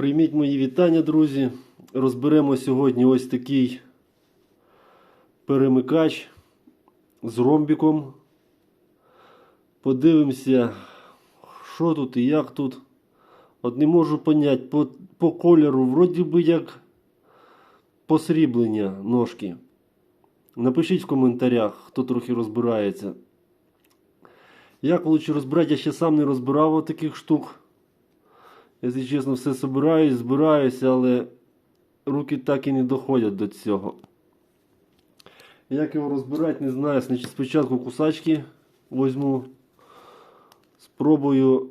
Прийміть мої вітання, друзі. Розберемо сьогодні ось такий перемикач з ромбіком. Подивимося, що тут і як тут. От не можу поняти, по, по кольору, вроді би як посріблення ножки. Напишіть в коментарях, хто трохи розбирається. Як лучше розбирати, я ще сам не розбирав таких штук. Якщо чесно, все собираюсь, збираюся, але руки так і не доходять до цього. Як його розбирати, не знаю. Спочатку кусачки візьму. Спробую.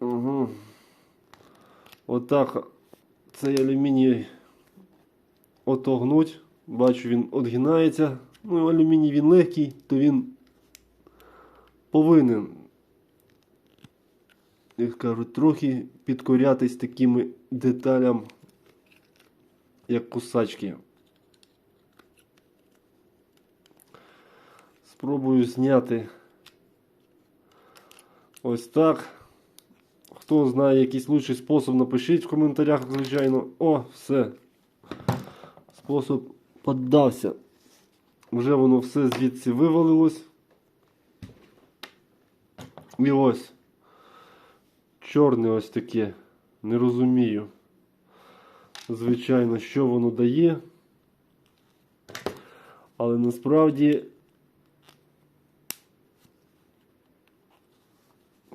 Угу. Отак цей алюміній отогнуть. Бачу, він отгинається. Ну, алюміній він легкий, то він повинен, як кажуть, трохи підкорятись такими деталям, як кусачки. Спробую зняти ось так. Хто знає якийсь лучший спосіб, напишіть в коментарях, звичайно. О, все. Спосіб поддався. Вже воно все звідси вивалилось. І ось. Чорне ось таке. Не розумію. Звичайно, що воно дає. Але насправді.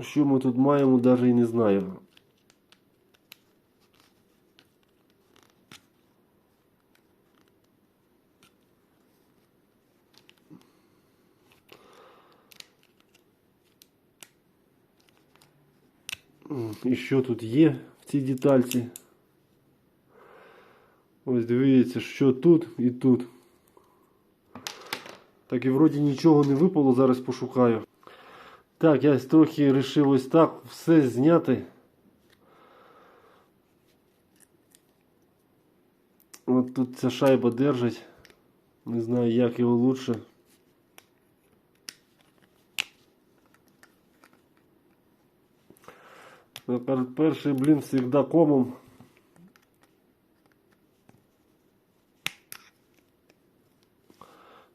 Що ми тут маємо, навіть і не знаю. І що тут є в цій детальці? Ось дивіться, що тут і тут. Так і вроді нічого не випало, зараз пошукаю. Так, я трохи вирішив ось так все зняти. От тут ця шайба держить. Не знаю, як його лучше. Ну, пер- Перший блін завжди комом.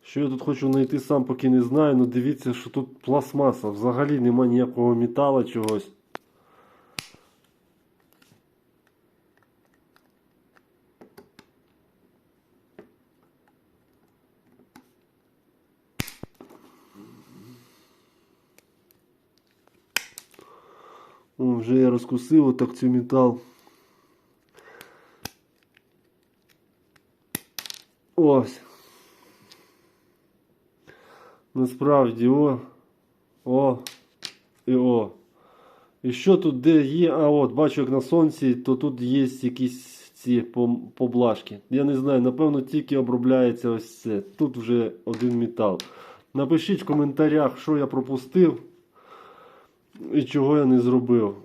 Що я тут хочу знайти, сам поки не знаю, але дивіться, що тут пластмаса. Взагалі нема ніякого металу чогось. Вже я розкусив отак цю метал. Ось. Насправді о. О. І о. І що тут де є? А от, бачу, як на сонці, то тут є якісь ці поблажки. Я не знаю, напевно, тільки обробляється ось це. Тут вже один метал. Напишіть в коментарях, що я пропустив і чого я не зробив.